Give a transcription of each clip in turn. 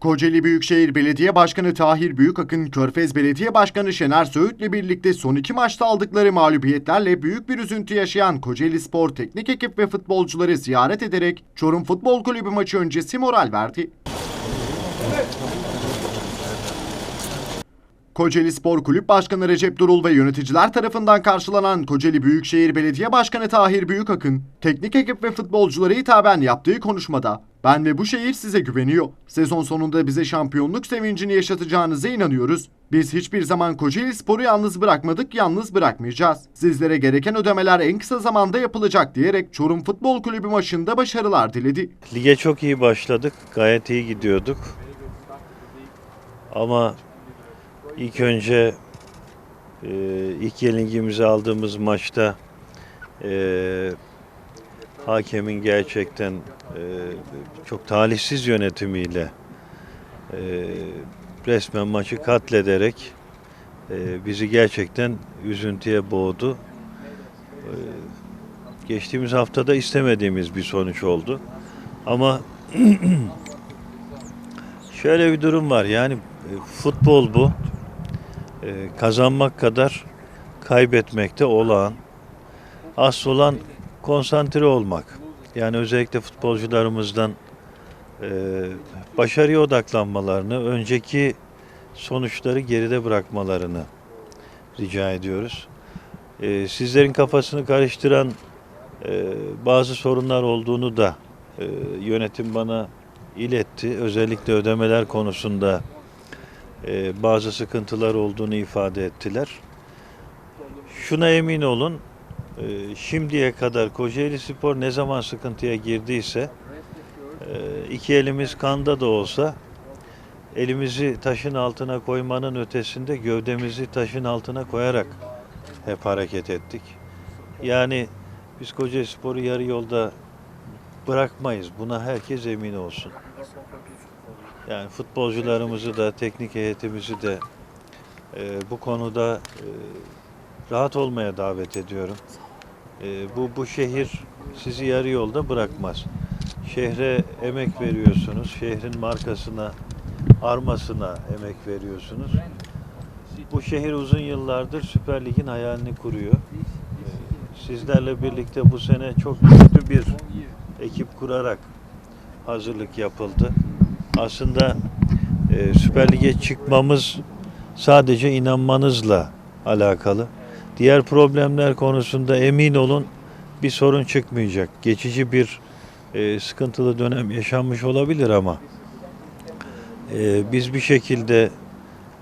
Kocaeli Büyükşehir Belediye Başkanı Tahir Büyükakın, Körfez Belediye Başkanı Şener Söğüt'le birlikte son iki maçta aldıkları mağlubiyetlerle büyük bir üzüntü yaşayan Kocaeli Spor teknik ekip ve futbolcuları ziyaret ederek Çorum Futbol Kulübü maçı öncesi moral verdi. Kocaeli Spor Kulüp Başkanı Recep Durul ve yöneticiler tarafından karşılanan Kocaeli Büyükşehir Belediye Başkanı Tahir Büyükakın, teknik ekip ve futbolculara hitaben yaptığı konuşmada ben ve bu şehir size güveniyor. Sezon sonunda bize şampiyonluk sevincini yaşatacağınıza inanıyoruz. Biz hiçbir zaman Kocaeli Spor'u yalnız bırakmadık, yalnız bırakmayacağız. Sizlere gereken ödemeler en kısa zamanda yapılacak diyerek Çorum Futbol Kulübü maçında başarılar diledi. Lige çok iyi başladık. Gayet iyi gidiyorduk. Ama ilk önce e, ilk yenilgimizi aldığımız maçta e, hakemin gerçekten e, çok talihsiz yönetimiyle e, resmen maçı katlederek e, bizi gerçekten üzüntüye boğdu. E, geçtiğimiz haftada istemediğimiz bir sonuç oldu. Ama şöyle bir durum var yani e, futbol bu. E, kazanmak kadar kaybetmekte olağan. Asıl olan konsantre olmak. Yani özellikle futbolcularımızdan e, başarıya odaklanmalarını, önceki sonuçları geride bırakmalarını rica ediyoruz. E, sizlerin kafasını karıştıran e, bazı sorunlar olduğunu da e, yönetim bana iletti. Özellikle ödemeler konusunda e, bazı sıkıntılar olduğunu ifade ettiler. Şuna emin olun, e, şimdiye kadar Kocaeli Spor ne zaman sıkıntıya girdiyse, e, iki elimiz kanda da olsa, elimizi taşın altına koymanın ötesinde gövdemizi taşın altına koyarak hep hareket ettik. Yani biz Kocaeli Spor'u yarı yolda bırakmayız. Buna herkes emin olsun. Yani futbolcularımızı da, teknik heyetimizi de e, bu konuda e, rahat olmaya davet ediyorum. E, bu bu şehir sizi yarı yolda bırakmaz. Şehre emek veriyorsunuz, şehrin markasına, armasına emek veriyorsunuz. Bu şehir uzun yıllardır Süper Lig'in hayalini kuruyor. E, Sizlerle birlikte bu sene çok güçlü bir ekip kurarak hazırlık yapıldı. Aslında e, Süper Lig'e çıkmamız sadece inanmanızla alakalı. Diğer problemler konusunda emin olun bir sorun çıkmayacak. Geçici bir e, sıkıntılı dönem yaşanmış olabilir ama e, biz bir şekilde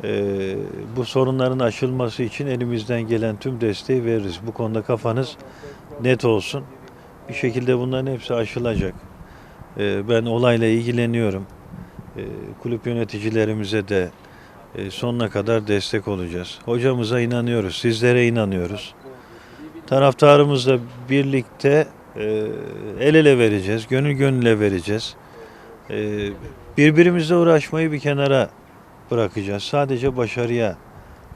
e, bu sorunların aşılması için elimizden gelen tüm desteği veririz. Bu konuda kafanız net olsun. Bir şekilde bunların hepsi aşılacak. E, ben olayla ilgileniyorum. E, kulüp yöneticilerimize de e, sonuna kadar destek olacağız. Hocamıza inanıyoruz, sizlere inanıyoruz. Taraftarımızla birlikte e, el ele vereceğiz, gönül gönüle vereceğiz. E, birbirimizle uğraşmayı bir kenara bırakacağız. Sadece başarıya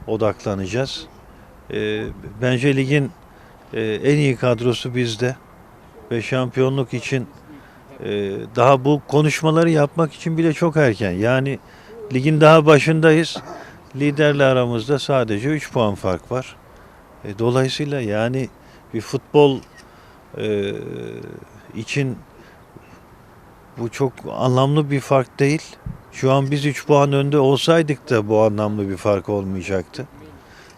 odaklanacağız. Bence ligin en iyi kadrosu bizde ve şampiyonluk için daha bu konuşmaları yapmak için bile çok erken. Yani ligin daha başındayız. Liderle aramızda sadece 3 puan fark var. E, dolayısıyla yani bir futbol e, için bu çok anlamlı bir fark değil. Şu an biz 3 puan önde olsaydık da bu anlamlı bir fark olmayacaktı.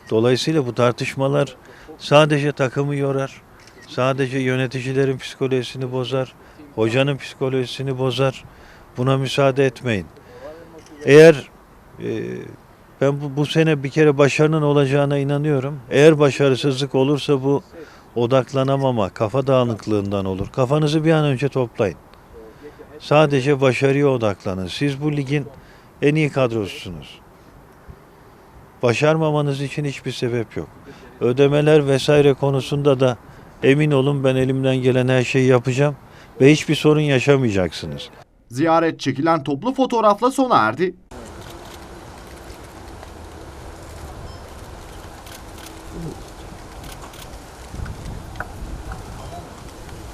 Dolayısıyla bu tartışmalar sadece takımı yorar. Sadece yöneticilerin psikolojisini bozar. Hocanın psikolojisini bozar. Buna müsaade etmeyin. Eğer e, ben bu, bu sene bir kere başarının olacağına inanıyorum. Eğer başarısızlık olursa bu odaklanamama, kafa dağınıklığından olur. Kafanızı bir an önce toplayın. Sadece başarıya odaklanın. Siz bu ligin en iyi kadrosusunuz. Başarmamanız için hiçbir sebep yok. Ödemeler vesaire konusunda da emin olun ben elimden gelen her şeyi yapacağım ve hiçbir sorun yaşamayacaksınız. Ziyaret çekilen toplu fotoğrafla sona erdi. Ooh.